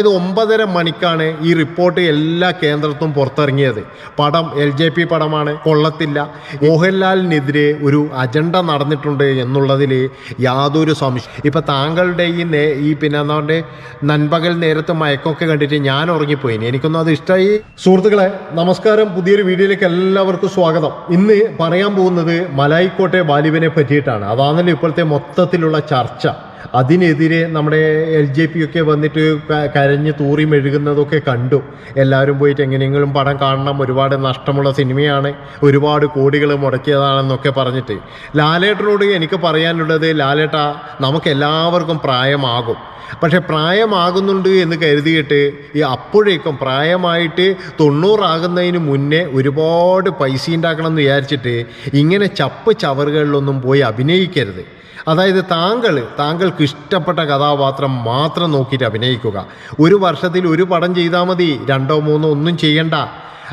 അതായത് ഒമ്പതര മണിക്കാണ് ഈ റിപ്പോർട്ട് എല്ലാ കേന്ദ്രത്തും പുറത്തിറങ്ങിയത്. പടം എൽ ജെ പി പടമാണ് കൊള്ളത്തില്ല. മോഹൻലാലിനെതിരെ ഒരു അജണ്ട നടന്നിട്ടുണ്ട് എന്നുള്ളതിൽ യാതൊരു സംശയം. ഇപ്പം താങ്കളുടെ ഈ നേ ഈ പിന്നെ എന്താ നൻപകൽ നേരത്തെ മയക്കമൊക്കെ കണ്ടിട്ട് ഞാൻ ഉറങ്ങിപ്പോയി എനിക്കൊന്നും അത് ഇഷ്ടമായി സുഹൃത്തുക്കളെ നമസ്കാരം. പുതിയൊരു വീഡിയോയിലേക്ക് എല്ലാവർക്കും സ്വാഗതം. ഇന്ന് പറയാൻ പോകുന്നത് മലായിക്കോട്ടെ ബാലിബനെ പറ്റിയിട്ടാണ്. അതാണല്ലോ ഇപ്പോഴത്തെ മൊത്തത്തിലുള്ള ചർച്ച. അതിനെതിരെ നമ്മുടെ എൽ ജെ പി ഒക്കെ വന്നിട്ട് കരഞ്ഞ് തൂറി മെഴുകുന്നതൊക്കെ കണ്ടു. എല്ലാവരും പോയിട്ട് എങ്ങനെയെങ്കിലും പടം കാണണം ഒരുപാട് നഷ്ടമുള്ള സിനിമയാണ് ഒരുപാട് കോടികൾ മുടക്കിയതാണെന്നൊക്കെ പറഞ്ഞിട്ട്. ലാലേട്ടനോട് എനിക്ക് പറയാനുള്ളത് ലാലേട്ട നമുക്ക് എല്ലാവർക്കും പ്രായമാകും. പക്ഷെ പ്രായമാകുന്നുണ്ട് എന്ന് കരുതിയിട്ട് ഈ അപ്പോഴേക്കും പ്രായമായിട്ട് തൊണ്ണൂറാകുന്നതിന് മുന്നേ ഒരുപാട് പൈസ ഉണ്ടാക്കണം എന്ന് വിചാരിച്ചിട്ട് ഇങ്ങനെ ചപ്പ് ചവറുകളിലൊന്നും പോയി അഭിനയിക്കരുത്. അതായത് താങ്കൾ താങ്കൾക്ക് ഇഷ്ടപ്പെട്ട കഥാപാത്രം മാത്രം നോക്കിയിട്ട് അഭിനയിക്കുക. ഒരു വർഷത്തിൽ ഒരു പടം ചെയ്താൽ മതി. രണ്ടോ മൂന്നോ ഒന്നും ചെയ്യണ്ട.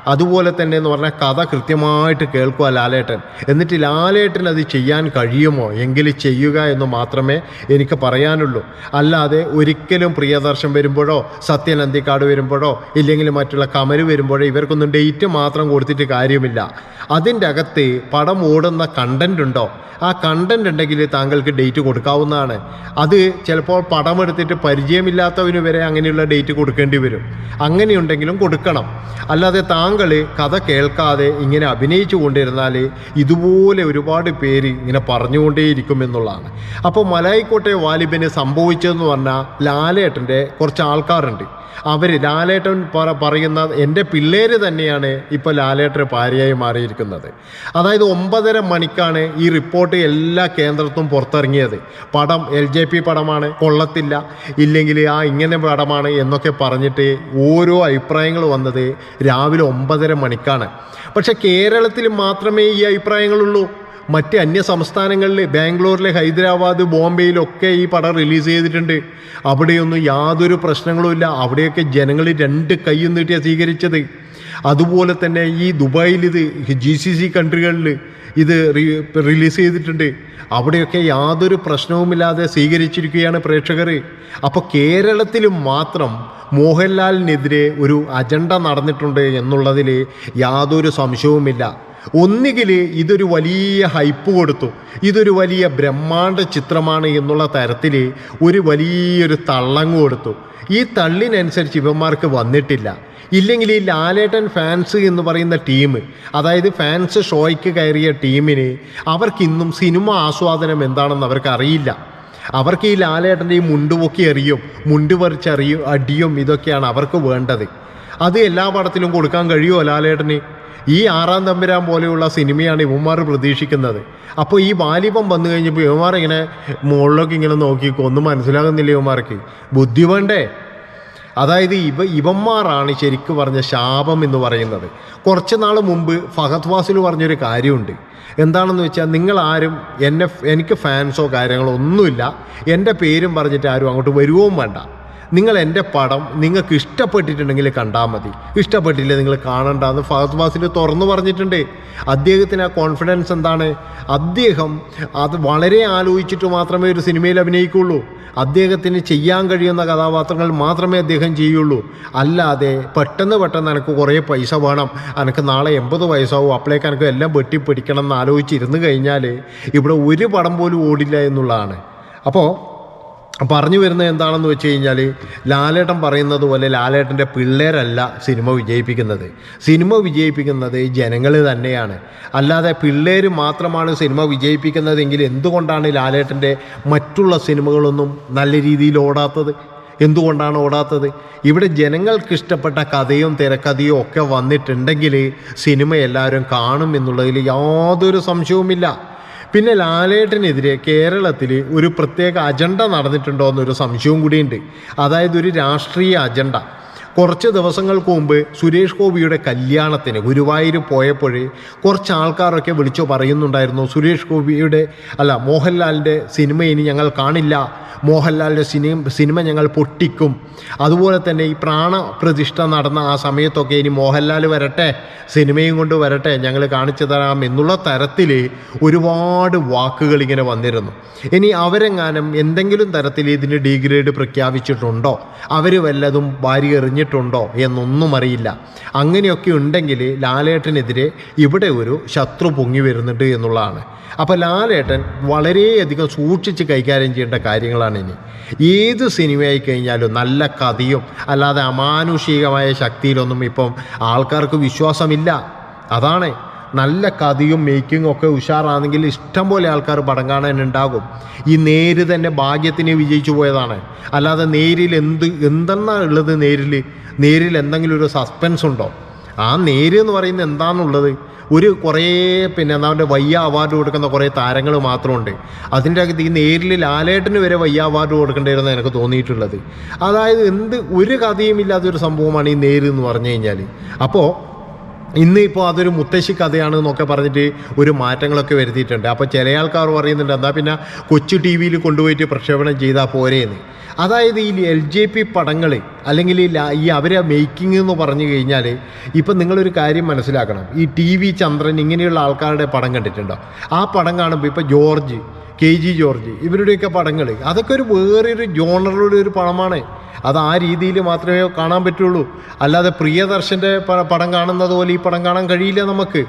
അതുപോലെ തന്നെ എന്ന് പറഞ്ഞാൽ കഥ കൃത്യമായിട്ട് കേൾക്കുക ലാലേട്ടൻ. എന്നിട്ട് ലാലേട്ടൻ അത് ചെയ്യാൻ കഴിയുമോ? എങ്കിൽ ചെയ്യുക എന്ന് മാത്രമേ എനിക്ക് പറയാനുള്ളൂ. അല്ലാതെ ഒരിക്കലും പ്രിയദർശൻ വരുമ്പോഴോ സത്യൻ അന്തിക്കാട് വരുമ്പോഴോ ഇല്ലെങ്കിൽ മറ്റുള്ള കമര് വരുമ്പോഴോ ഇവർക്കൊന്നും ഡേറ്റ് മാത്രം കൊടുത്തിട്ട് കാര്യമില്ല. അതിന്റെ അകത്ത് പടം ഓടുന്ന കണ്ടന്റ് ഉണ്ടോ? ആ കണ്ടന്റ് ഉണ്ടെങ്കിൽ താങ്കൾക്ക് ഡേറ്റ് കൊടുക്കാവുന്നതാണ്. അത് ചിലപ്പോൾ പടം എടുത്തിട്ട് പരിചയമില്ലാത്തവന് വരെ അങ്ങനെയുള്ള ഡേറ്റ് കൊടുക്കേണ്ടി വരും. അങ്ങനെയുണ്ടെങ്കിലും കൊടുക്കണം. അല്ലാതെ താങ്കൾ കഥ കേൾക്കാതെ ഇങ്ങനെ അഭിനയിച്ചു കൊണ്ടിരുന്നാൽ ഇതുപോലെ ഒരുപാട് പേര് ഇങ്ങനെ പറഞ്ഞുകൊണ്ടേയിരിക്കും എന്നുള്ളതാണ്. അപ്പോൾ മലായിക്കോട്ടെ വാലിബിന് സംഭവിച്ചതെന്ന് പറഞ്ഞാൽ ലാലേട്ടന്റെ കുറച്ച് ആൾക്കാരുണ്ട്. അവർ ലാലേട്ടൻ പറ പറയുന്ന എന്റെ പിള്ളേര് തന്നെയാണ് ഇപ്പോൾ ലാലേട്ടന് ഭാര്യയായി മാറിയിരിക്കുന്നത്. അതായത് ഒമ്പതര മണിക്കാണ് ഈ റിപ്പോർട്ട് എല്ലാ കേന്ദ്രത്തും പുറത്തിറങ്ങിയത്. പടം എൽ ജെ പി പടമാണ് കൊള്ളത്തില്ല. ഇല്ലെങ്കിൽ ആ ഇങ്ങനെ പടമാണ് എന്നൊക്കെ പറഞ്ഞിട്ട് ഓരോ അഭിപ്രായങ്ങൾ വന്നത് രാവിലെ ഒമ്പതര മണിക്കാണ്. പക്ഷേ കേരളത്തിൽ മാത്രമേ ഈ അഭിപ്രായങ്ങളുള്ളൂ. മറ്റ് അന്യ സംസ്ഥാനങ്ങളിൽ ബാംഗ്ലൂരിലെ ഹൈദരാബാദ് ബോംബെയിലൊക്കെ ഈ പടം റിലീസ് ചെയ്തിട്ടുണ്ട്. അവിടെയൊന്നും യാതൊരു പ്രശ്നങ്ങളുമില്ല അവിടെയൊക്കെ ജനങ്ങൾ രണ്ട് കൈയും നീട്ടിയ സ്വീകരിച്ചത്. അതുപോലെ തന്നെ ഈ ദുബായിൽ ഇത് ജി സി സി കൺട്രികളിൽ ഇത് റിലീസ് ചെയ്തിട്ടുണ്ട്. അവിടെയൊക്കെ യാതൊരു പ്രശ്നവുമില്ലാതെ സ്വീകരിച്ചിരിക്കുകയാണ് പ്രേക്ഷകർ അപ്പോൾ കേരളത്തിൽ മാത്രം മോഹൻലാലിനെതിരെ ഒരു അജണ്ട നടന്നിട്ടുണ്ട് എന്നുള്ളതിൽ യാതൊരു സംശയവുമില്ല. ഒന്നുകിൽ ഇതൊരു വലിയ ഹൈപ്പ് കൊടുത്തു ഇതൊരു വലിയ ബ്രഹ്മാണ്ട ചിത്രമാണ് എന്നുള്ള തരത്തിൽ ഒരു വലിയൊരു തള്ളങ്ങ് കൊടുത്തു. ഈ തള്ളിനനുസരിച്ച് ഇവന്മാർക്ക് വന്നിട്ടില്ല. ഇല്ലെങ്കിൽ ഈ ലാലേട്ടൻ ഫാൻസ് എന്ന് പറയുന്ന ടീം അതായത് ഫാൻസ് ഷോയ്ക്ക് കയറിയ ടീമിന് അവർക്കിന്നും സിനിമ ആസ്വാദനം എന്താണെന്ന് അവർക്ക് അറിയില്ല. അവർക്ക് ഈ ലാലേട്ടന്റെ ഈ മുണ്ടുപൊക്കി അറിയും മുണ്ട് പറിച്ചറിയും അടിയും ഇതൊക്കെയാണ് അവർക്ക് വേണ്ടത്. അത് എല്ലാ പടത്തിലും കൊടുക്കാൻ കഴിയുമോ ലാലേട്ടന്? ഈ ആറാം തമ്പുരാൻ പോലെയുള്ള സിനിമയാണ് ഇവന്മാർ പ്രതീക്ഷിക്കുന്നത്. അപ്പോൾ ഈ വാലിബം വന്നു കഴിഞ്ഞപ്പോൾ ഇവന്മാർ ഇങ്ങനെ മുകളിലൊക്കെ ഇങ്ങനെ നോക്കിക്കോ ഒന്നും മനസ്സിലാകുന്നില്ല ഇവന്മാർക്ക്. ബുദ്ധി വേണ്ടേ? അതായത് ഇവ ഇവന്മാരാണ് ശരിക്കും പറഞ്ഞ ശാപം എന്ന് പറയുന്നത്. കുറച്ച് നാൾ മുമ്പ് ഫഹദ് വാസിൽ പറഞ്ഞൊരു കാര്യമുണ്ട്. എന്താണെന്ന് വെച്ചാൽ നിങ്ങൾ ആരും എന്നെ എനിക്ക് ഫാൻസോ കാര്യങ്ങളോ ഒന്നുമില്ല. എന്റെ പേരും പറഞ്ഞിട്ട് ആരും അങ്ങോട്ട് വരുവോം വേണ്ട. നിങ്ങൾ എന്റെ പടം നിങ്ങൾക്ക് ഇഷ്ടപ്പെട്ടിട്ടുണ്ടെങ്കിൽ കണ്ടാൽ മതി. ഇഷ്ടപ്പെട്ടില്ല നിങ്ങൾ കാണണ്ടെന്ന് ഫഹദ് ഫാസിൽ തുറന്നു പറഞ്ഞിട്ടുണ്ട്. അദ്ദേഹത്തിന് ആ കോൺഫിഡൻസ് എന്താണ്? അദ്ദേഹം അത് വളരെ ആലോചിച്ചിട്ട് മാത്രമേ ഒരു സിനിമയിൽ അഭിനയിക്കുള്ളൂ. അദ്ദേഹത്തിന് ചെയ്യാൻ കഴിയുന്ന കഥാപാത്രങ്ങൾ മാത്രമേ അദ്ദേഹം ചെയ്യുള്ളൂ. അല്ലാതെ പെട്ടെന്ന് പെട്ടെന്ന് എനിക്ക് കുറേ പൈസ വേണം. എനിക്ക് നാളെ എൺപത് വയസ്സാവും. അപ്പോഴേക്ക് എനിക്ക് എല്ലാം വെട്ടിപ്പിടിക്കണം എന്ന് ആലോചിച്ചിരുന്നു കഴിഞ്ഞാൽ ഇവിടെ ഒരു പടം പോലും ഓടില്ല എന്നുള്ളതാണ്. അപ്പോൾ പറഞ്ഞു വരുന്നത് എന്താണെന്ന് വെച്ച് കഴിഞ്ഞാൽ ലാലേട്ടൻ പറയുന്നത് പോലെ ലാലേട്ടന്റെ പിള്ളേരല്ല സിനിമ വിജയിപ്പിക്കുന്നത്. സിനിമ വിജയിപ്പിക്കുന്നത് ജനങ്ങൾ തന്നെയാണ്. അല്ലാതെ പിള്ളേർ മാത്രമാണ് സിനിമ വിജയിപ്പിക്കുന്നതെങ്കിൽ എന്തുകൊണ്ടാണ് ലാലേട്ടന്റെ മറ്റുള്ള സിനിമകളൊന്നും നല്ല രീതിയിൽ ഓടാത്തത്? എന്തുകൊണ്ടാണ് ഓടാത്തത്? ഇവിടെ ജനങ്ങൾക്ക് ഇഷ്ടപ്പെട്ട കഥയും തിരക്കഥയും ഒക്കെ വന്നിട്ടുണ്ടെങ്കിൽ സിനിമ എല്ലാവരും കാണും എന്നുള്ളതിൽ യാതൊരു സംശയവുമില്ല. പിന്നെ ലാലേട്ടനെതിരെ കേരളത്തിൽ ഒരു പ്രത്യേക അജണ്ട നടന്നിട്ടുണ്ടോ എന്നൊരു സംശയവും കൂടിയുണ്ട്. അതായത് ഒരു രാഷ്ട്രീയ അജണ്ട. കുറച്ച് ദിവസങ്ങൾക്ക് മുമ്പ് സുരേഷ് ഗോപിയുടെ കല്യാണത്തിന് ഗുരുവായൂർ പോയപ്പോഴേ കുറച്ച് ആൾക്കാരൊക്കെ വിളിച്ചു പറയുന്നുണ്ടായിരുന്നു സുരേഷ് ഗോപിയുടെ അല്ല മോഹൻലാലിന്റെ സിനിമ ഇനി ഞങ്ങൾ കാണില്ല. മോഹൻലാലിന്റെ സിനിമ സിനിമ ഞങ്ങൾ പൊട്ടിക്കും. അതുപോലെ തന്നെ ഈ പ്രാണപ്രതിഷ്ഠ നടന്ന ആ സമയത്തൊക്കെ ഇനി മോഹൻലാൽ വരട്ടെ സിനിമയും കൊണ്ട് വരട്ടെ ഞങ്ങൾ കാണിച്ചു തരാം എന്നുള്ള തരത്തിൽ ഒരുപാട് വാക്കുകൾ ഇങ്ങനെ വന്നിരുന്നു. ഇനി അവരെങ്ങാനും എന്തെങ്കിലും തരത്തിൽ ഇതിന് ഡിഗ്രേഡ് പ്രഖ്യാപിച്ചിട്ടുണ്ടോ? അവർ വല്ലതും വാരി എന്നൊന്നും അറിയില്ല. അങ്ങനെയൊക്കെ ഉണ്ടെങ്കിൽ ലാലേട്ടനെതിരെ ഇവിടെ ഒരു ശത്രു പൊങ്ങി വരുന്നുണ്ട് എന്നുള്ളതാണ്. അപ്പോൾ ലാലേട്ടൻ വളരെയധികം സൂക്ഷിച്ച് കൈകാര്യം ചെയ്യേണ്ട കാര്യങ്ങളാണ് ഇനി. ഏത് സിനിമയായി കഴിഞ്ഞാലും നല്ല കഥയും അല്ലാതെ അമാനുഷികമായ ശക്തിയിലൊന്നും ഇപ്പം ആൾക്കാർക്ക് വിശ്വാസമില്ല. അതാണ് നല്ല കഥയും മേക്കിങ്ങും ഒക്കെ ഉഷാറാണെങ്കിൽ ഇഷ്ടം പോലെ ആൾക്കാർ പടം കാണാനുണ്ടാകും ഈ നേര് തന്നെ ഭാഗ്യത്തിന് വിജയിച്ചു പോയതാണ്. അല്ലാതെ നേരിൽ എന്ത് എന്തെന്നാ ഉള്ളത് നേരിൽ? നേരിൽ എന്തെങ്കിലും ഒരു സസ്പെൻസ് ഉണ്ടോ? ആ നേര് എന്ന് പറയുന്നത് എന്താണുള്ളത് ഒരു കുറേ പിന്നെ പറയുക വയ്യ അവാർഡ് കൊടുക്കുന്ന കുറേ താരങ്ങൾ മാത്രമുണ്ട്. അതിന്റെ അകത്ത് ഈ നേരിൽ ലാലേട്ടന് വരെ വയ്യ അവാർഡ് കൊടുക്കേണ്ടിയിരുന്ന എനിക്ക് തോന്നിയിട്ടുള്ളത്. അതായത് എന്ത് ഒരു കഥയും ഇല്ലാത്തൊരു സംഭവമാണ് ഈ നേര് എന്ന് പറഞ്ഞു കഴിഞ്ഞാൽ അപ്പോൾ ഇന്ന് ഇപ്പോൾ അതൊരു മുത്തശ്ശി കഥയാണ് എന്നൊക്കെ പറഞ്ഞിട്ട് ഒരു മാറ്റങ്ങളൊക്കെ വരുത്തിയിട്ടുണ്ട്. അപ്പോൾ ചില ആൾക്കാർ പറയുന്നുണ്ട് എന്നാൽ പിന്നെ കൊച്ചു ടി വിയിൽ കൊണ്ടുപോയിട്ട് പ്രക്ഷേപണം ചെയ്താൽ പോരേന്ന്. അതായത് ഈ എൽ ജെ പി പടങ്ങൾ അല്ലെങ്കിൽ ഈ അവരെ മേക്കിംഗ് എന്ന് പറഞ്ഞു കഴിഞ്ഞാൽ ഇപ്പം നിങ്ങളൊരു കാര്യം മനസ്സിലാക്കണം. ഈ ടി വി ചന്ദ്രൻ ഇങ്ങനെയുള്ള ആൾക്കാരുടെ പടം കണ്ടിട്ടുണ്ടോ? ആ പടം കാണുമ്പോൾ ഇപ്പോൾ ജോർജ് കെ ജി ജോർജ് ഇവരുടെയൊക്കെ പടങ്ങൾ അതൊക്കെ ഒരു വേറൊരു ജോണറുടെ ഒരു പടമാണ്. അത് ആ രീതിയിൽ മാത്രമേ കാണാൻ പറ്റുള്ളൂ. അല്ലാതെ പ്രിയദർശന്റെ പടം കാണുന്നത് പോലെ ഈ പടം കാണാൻ കഴിയില്ല നമുക്ക്.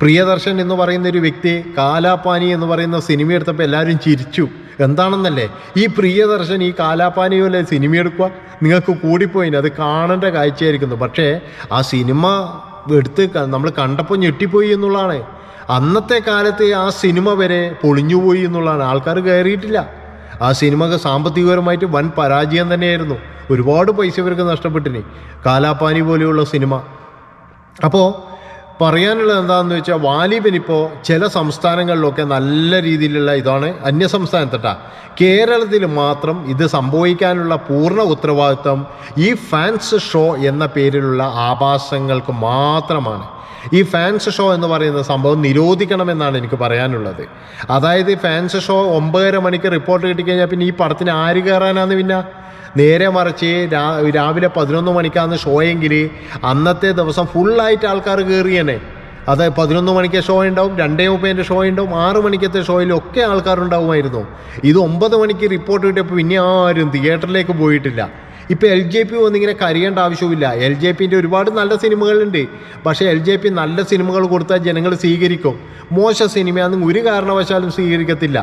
പ്രിയദർശൻ എന്ന് പറയുന്ന ഒരു വ്യക്തി കാലാപാനി എന്ന് പറയുന്ന സിനിമ എടുത്തപ്പോൾ എല്ലാവരും ചിരിച്ചു. എന്താണെന്നല്ലേ? ഈ പ്രിയദർശൻ ഈ കാലാപാനി പോലെ സിനിമ എടുക്കുക നിങ്ങൾക്ക് കൂടിപ്പോയിന് അത് കാണേണ്ട കാഴ്ചയായിരിക്കുന്നു. പക്ഷേ ആ സിനിമ എടുത്ത് നമ്മൾ കണ്ടപ്പോൾ ഞെട്ടിപ്പോയി എന്നുള്ളതാണ്. അന്നത്തെ കാലത്ത് ആ സിനിമ വരെ പൊളിഞ്ഞുപോയി എന്നുള്ളതാണ്. ആൾക്കാർ കയറിയിട്ടില്ല. ആ സിനിമക്ക് സാമ്പത്തികപരമായിട്ട് വൻ പരാജയം തന്നെയായിരുന്നു. ഒരുപാട് പൈസ ഇവർക്ക് നഷ്ടപ്പെട്ടിനി. കാലാപ്പാനി പോലെയുള്ള സിനിമ. അപ്പോൾ പറയാനുള്ളത് എന്താണെന്ന് വെച്ചാൽ വാലിബനിപ്പോൾ ചില സംസ്ഥാനങ്ങളിലൊക്കെ നല്ല രീതിയിലുള്ള ഇതാണ് അന്യ സംസ്ഥാനത്തട്ട കേരളത്തിൽ മാത്രം ഇത് സംഭവിക്കാനുള്ള പൂർണ ഉത്തരവാദിത്വം ഈ ഫാൻസ് ഷോ എന്ന പേരിലുള്ള ആഭാസങ്ങൾക്ക് മാത്രമാണ്. ഈ ഫാൻസ് ഷോ എന്ന് പറയുന്ന സംഭവം നിരോധിക്കണമെന്നാണ് എനിക്ക് പറയാനുള്ളത്. അതായത് ഈ ഫാൻസ് ഷോ ഒമ്പതര മണിക്ക് റിപ്പോർട്ട് കിട്ടിക്കഴിഞ്ഞാൽ പിന്നെ ഈ പടത്തിന് ആര് കയറാനാന്ന് പിന്നെ നേരെ മറിച്ച് രാവിലെ പതിനൊന്ന് മണിക്കാന്ന് ഷോയെങ്കിൽ അന്നത്തെ ദിവസം ഫുള്ളായിട്ട് ആൾക്കാർ കയറിയനെ അത് പതിനൊന്ന് മണിക്ക് ഷോ ഉണ്ടാവും രണ്ടേ മുപ്പതിന്റെ ഷോ ഉണ്ടാവും ആറ് മണിക്കത്തെ ഷോയിലൊക്കെ ആൾക്കാരുണ്ടാവുമായിരുന്നു. ഇത് ഒമ്പത് മണിക്ക് റിപ്പോർട്ട് കിട്ടിയപ്പോൾ പിന്നെ ആരും തിയേറ്ററിലേക്ക് പോയിട്ടില്ല. ഇപ്പോൾ എൽ ജെ പി ഒന്നിങ്ങനെ കരയേണ്ട ആവശ്യമില്ല എൽ ജെ പിന്റെ ഒരുപാട് നല്ല സിനിമകളുണ്ട്. പക്ഷേ എൽ ജെ പി നല്ല സിനിമകൾ കൊടുത്താൽ ജനങ്ങൾ സ്വീകരിക്കും. മോശ സിനിമയാണെന്ന് ഒരു കാരണവശാലും സ്വീകരിക്കത്തില്ല.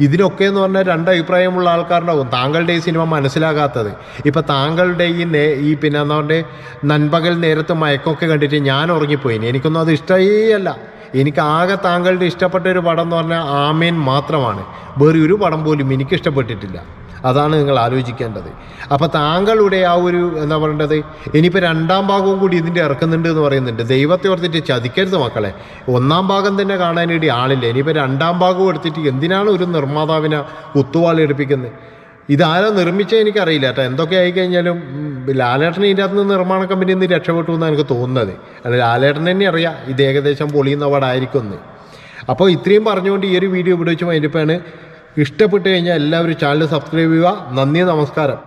ഇതിനൊക്കെ എന്ന് പറഞ്ഞാൽ രണ്ട് അഭിപ്രായമുള്ള ആൾക്കാരുണ്ടാവും താങ്കളുടെ ഈ സിനിമ മനസ്സിലാകാത്തത്. ഇപ്പം താങ്കളുടെ ഈ നേ ഈ പിന്നെ എന്താ പറയുക നൻപകൽ നേരത്തെ മയക്കമൊക്കെ കണ്ടിട്ട് ഞാൻ ഉറങ്ങിപ്പോയി. എനിക്കൊന്നും അത് ഇഷ്ടമേ അല്ല. എനിക്ക് ആകെ താങ്കളുടെ ഇഷ്ടപ്പെട്ട ഒരു പടം എന്ന് പറഞ്ഞാൽ ആമേൻ മാത്രമാണ്. വേറെ ഒരു പടം പോലും എനിക്ക് ഇഷ്ടപ്പെട്ടിട്ടില്ല അതാണ് നിങ്ങൾ ആലോചിക്കേണ്ടത്. അപ്പോൾ താങ്കളുടെ ആ ഒരു എന്താ പറയേണ്ടത്? ഇനിയിപ്പോൾ രണ്ടാം ഭാഗവും കൂടി ഇതിന്റെ ഇറക്കുന്നുണ്ട് എന്ന് പറയുന്നുണ്ട്. ദൈവത്തെ ഓർത്തിട്ട് ചതിക്കരുത് മക്കളെ. ഒന്നാം ഭാഗം തന്നെ കാണാനിടയിൽ ആളില്ല. ഇനിയിപ്പോൾ രണ്ടാം ഭാഗവും എടുത്തിട്ട് എന്തിനാണ് ഒരു നിർമ്മാതാവിനെ കുത്തുവാളി എടുപ്പിക്കുന്നത്? ഇതാരോ നിർമ്മിച്ചത് എനിക്കറിയില്ല കേട്ടോ. എന്തൊക്കെ ആയിക്കഴിഞ്ഞാലും ലാലേട്ടൻ ഇതിന്റെ അകത്ത് നിന്ന് നിർമ്മാണ കമ്പനിയിൽ നിന്ന് രക്ഷപ്പെട്ടു എന്നാണ് എനിക്ക് തോന്നുന്നത്. അല്ല ലാലേട്ടൻ തന്നെ അറിയാം ഇത് ഏകദേശം പൊളിയുന്ന പാടായിരിക്കും എന്ന് അപ്പോൾ ഇത്രയും പറഞ്ഞുകൊണ്ട് ഈ ഒരു വീഡിയോ ഇവിടെ വെച്ച് മൈൻഡിപ്പാണ് ഇഷ്ടപ്പെട്ട് കഴിഞ്ഞാൽ എല്ലാവരും ചാനൽ സബ്സ്ക്രൈബ് ചെയ്യുക. നന്ദി നമസ്കാരം.